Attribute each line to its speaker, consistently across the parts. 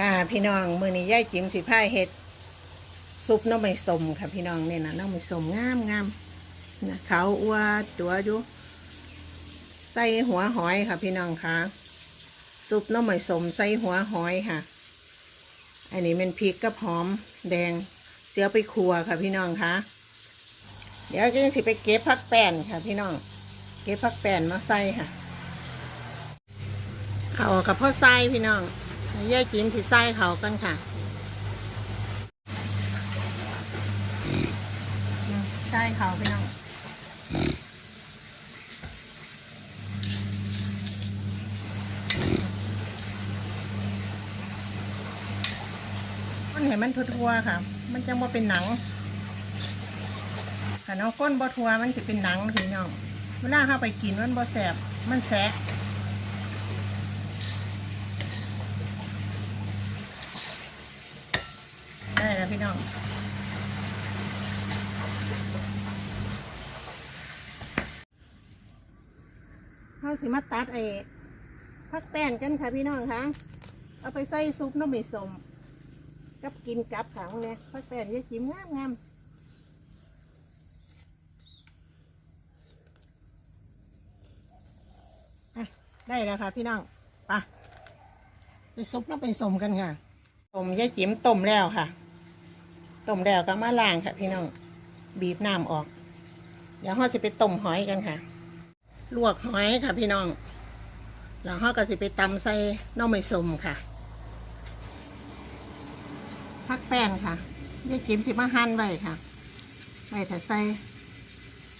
Speaker 1: ค่ะพี่น้องมือนี้ย่ายจิ๋มสิพาเห็ดซุปน้ำไม่สมค่ะพี่น้องเนี่ยนะน้ำไม่สมงามงามนะเขาวอ้วตัวอยู่ใส่หัวหอยค่ะ พี่น้องค่ะซุปน้ำไม่สมใส่หัวหอยค่ะ อันนี้เป็นพริกกับหอมแดงเสียไปครัวค่ะพี่น้องค่ะเดี๋ยวจะสิไปเก็บผักแป้นค่ะ พี่น้อง เก็บผักแป้นมาใส่ค่ะเขากับพ่อไส้พี่น้อง ย่ายจิ้มที่ไส้เขากันค่ะไส้เขาพี่น้องมันเห็นมันทั่วๆค่ะ มันจะมาเป็นหนังถ้าน้องก้นบ่ทัวมันจะเป็นหนังพี่น้องเวลาเข้าไปกินมันบ่แสบมันแสบ พี่น้องเขาสิมาตัดไอ้พักแป้นกันค่ะพี่น้องคะเอาไปใส่ซุปน้ำมันสมกับกินกับขังเนี่ยพักแป้นยายจิ้มงามงามได้แล้วค่ะพี่น้องไปไปซุปน้ำมันสมกันค่ะต้มยายจิ๋มต้มแล้วค่ะ ต้มแล้วก็มาล้างค่ะ พี่น้อง บีบน้ำออก เดี๋ยวเราจะไปต้มหอยกันค่ะ ลวกหอยค่ะ พี่น้อง แล้วเราก็จะไปตำใส่น้องไม่สมค่ะ พักแป้งค่ะยายจิ๋มสิมาหั่นไว้ค่ะไว้ถ้าใส่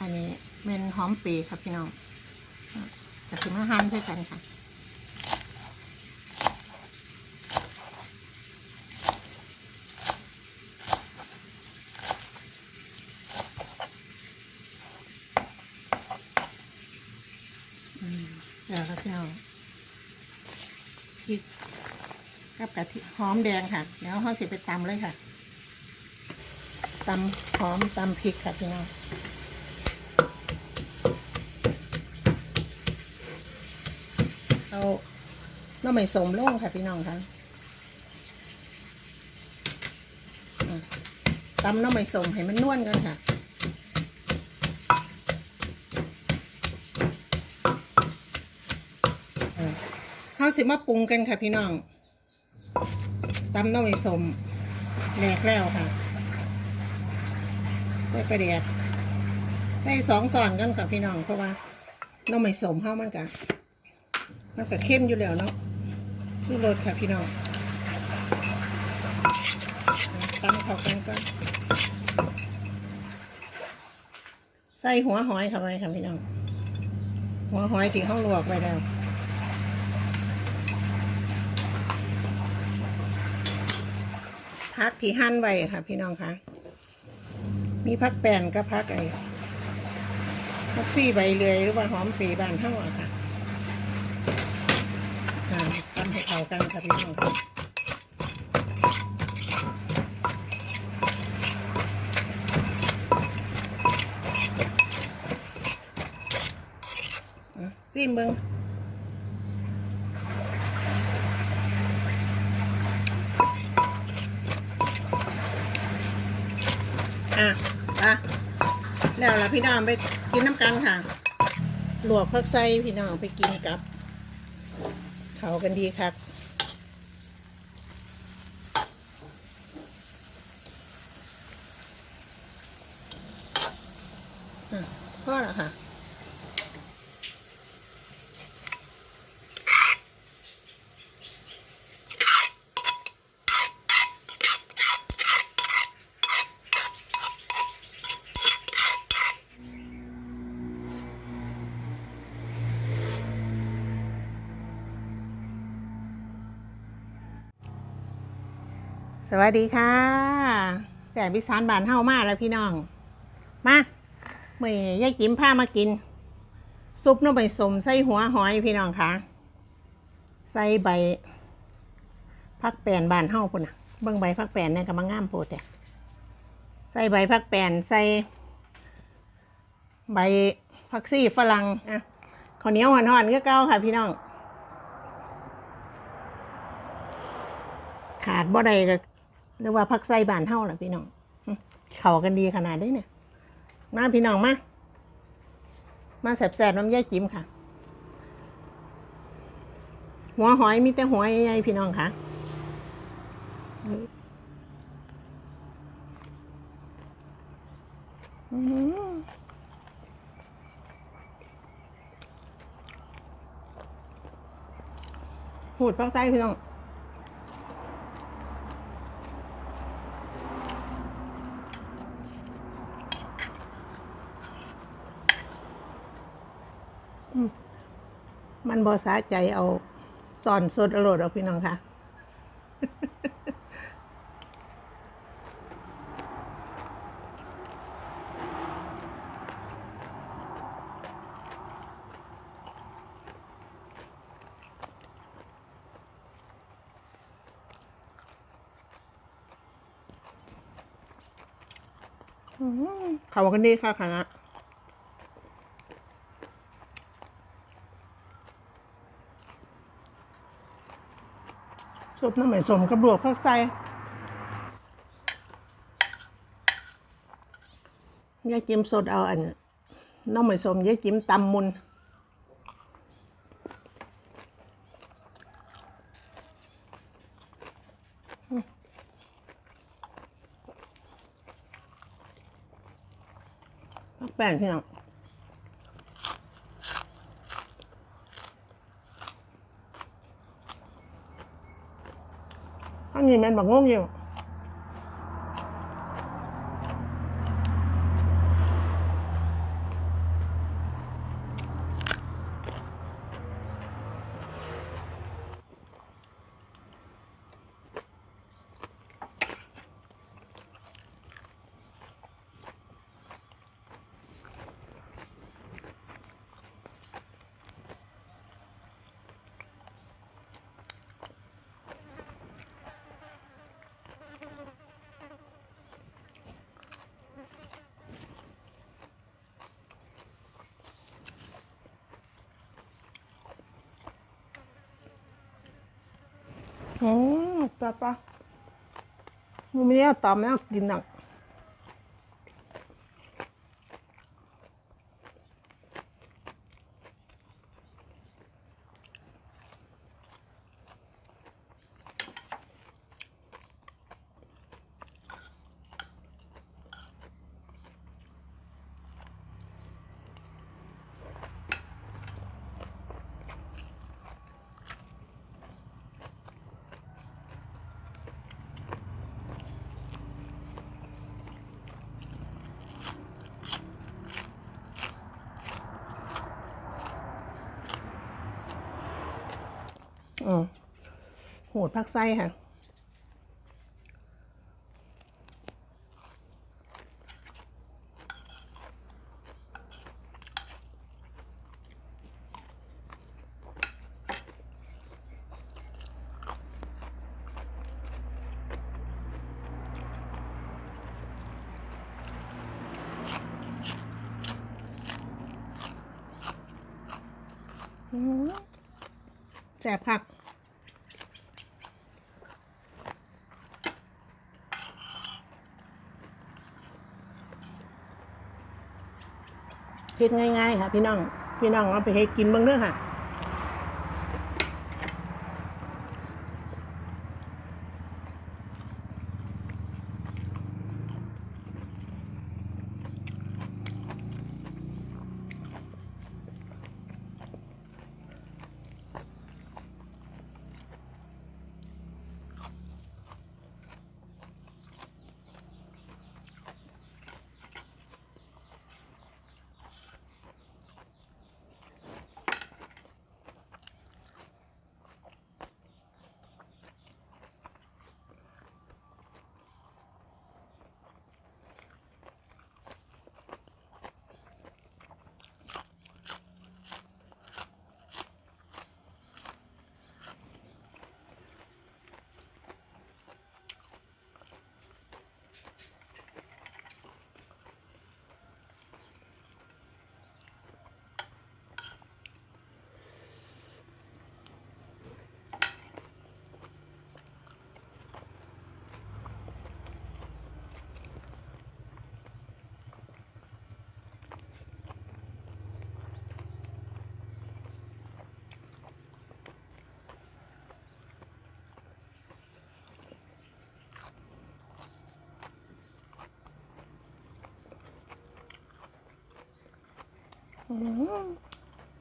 Speaker 1: อันนี้เป็นหอมปีครับพี่น้องก็สิมาหั่นใส่กันค่ะ เดี๋ยวครับพี่น้องพริกกับกะทิหอมแดงค่ะ เดี๋ยวห้องสิไปตำเลยค่ะตำหอมตำพริกค่ะพี่น้องเอาน้ำไม่สมลงค่ะพี่น้องค่ะตำน้ำไม่สมให้มันนวลกันค่ะ เขาสิมาปรุงกันค่ะพี่น้องตำน้ำมันสมแหลกแล้วค่ะใส่ประเดียดใส่สองส่อนกันค่ะพี่น้องเพราะว่าน้ำมันสมเข้ามันกะมันก็เข้มอยู่แล้วเนาะชูรสค่ะพี่น้องตำเข้ากันก็ใส่หัวหอยเข้าไปค่ะพี่น้อง หัวหอยที่เขาลวกไว้แล้ว พักที่หั่นไว้ค่ะ พี่น้องคะมีพักแป้นกับพักไอ้พักซี่ใบเลยหรือว่าหอมปีบานเท่าอะค่ะอ่าทำให้เข้ากันค่ะพี่น้องค่ะซิมเบิ้ง อะอะแล้วล่ะพี่น้องไปกินน้ำกันค่ะลวกพักไส้พี่น้องไปกินกับ เขากันดีครับอะพ่อละค่ะ ส วัสดีค่ะแสบพิสานบานเฮ้ามาแล้วพี่น้อง มาเมื่อยายจิ๋มพามากิน ซุปน้ำใบสมใส่หัวหอยพี่น้องค่ะ ใส่ใบพักแปนบานเฮ้าพุ่นนะเบิ่งใบพักแปนเนี่ยกำลังงามโพดแต่ใส่ใบพักแปนใส่ใบพักซี่ฝรั่งอะข้าวเหนียวหอนๆก็เก้าค่ะ พี่น้อง ขาดบ่ได้ก็ เรียกว่าผักไส้บานเฮาล่ะพี่น้องเขากันดีขนาดนี้เนี่ย มาพี่น้องมา มาแสบๆน้ำย่าจิ้มค่ะ หัวหอยมีแต่หัวใหญ่พี่น้องค่ะอือหือหูดฟักไส้พี่น้อง มันบอสาใจเอาสอนสดอร่อยเอาพี่น้องค่ะอืมเขากันดีค่ะคณะ ซุปน้ำเหมือนสมกระบวกผักไส้ยายจิ้มสดเอาอันน้ำเหมือนสมยายจิ้มตำมุนแป้งพี่น้องอั นี่แม่นบักงงอยู่ อืมปลาปะมันไม่ได้ตามแล้วกินหนัก อืมโหดผักไส้ค่ะแสบผัก เฮ็ดง่ายๆค่ะ พี่น้อง พี่น้องเอาไปเฮ็ดกินบ้างเด้อค่ะ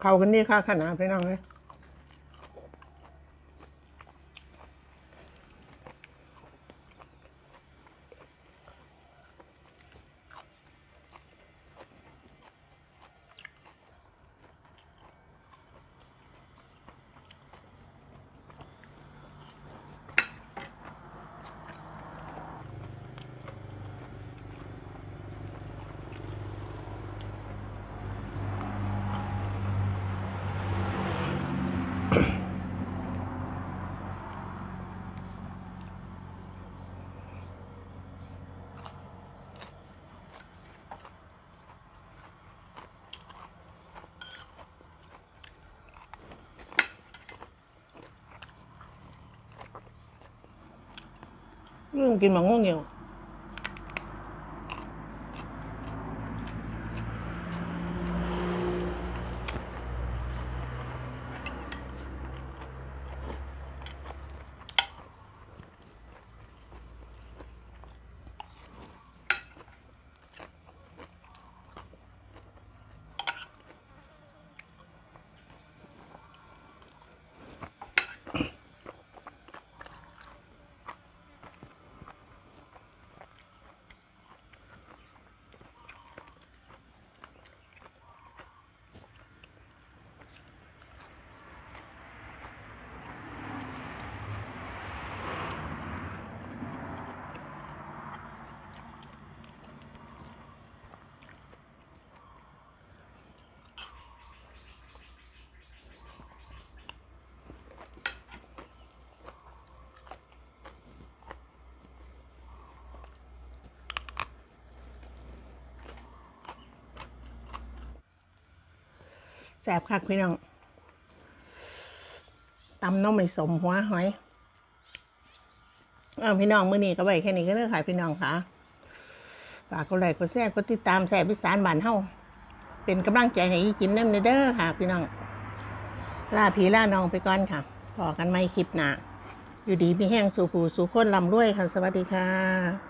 Speaker 1: เข้ากันนี่ค่ะขนาดพี่น้องเลย อืมกินห แสบคักพี่น้องตำน้องไม่สมหัวหอยอ้าพี่น้องมื้อนี้ก็ไว้แค่นี้ก็เด้อค่ะพี่น้องค่ะฝากกดไลค์กดแชร์กดติดตามแสบพิสานบ้านเฮาเป็นกำลังใจให้อีกินน้ำเด้อค่ะ พี่น้องลาพี่ลาน้องไปก่อนค่ะพอกันไม่คลิปหนาอยู่ดีมีแห้งสู่ผู้สู่คนลำรวยค่ะ สวัสดีค่ะ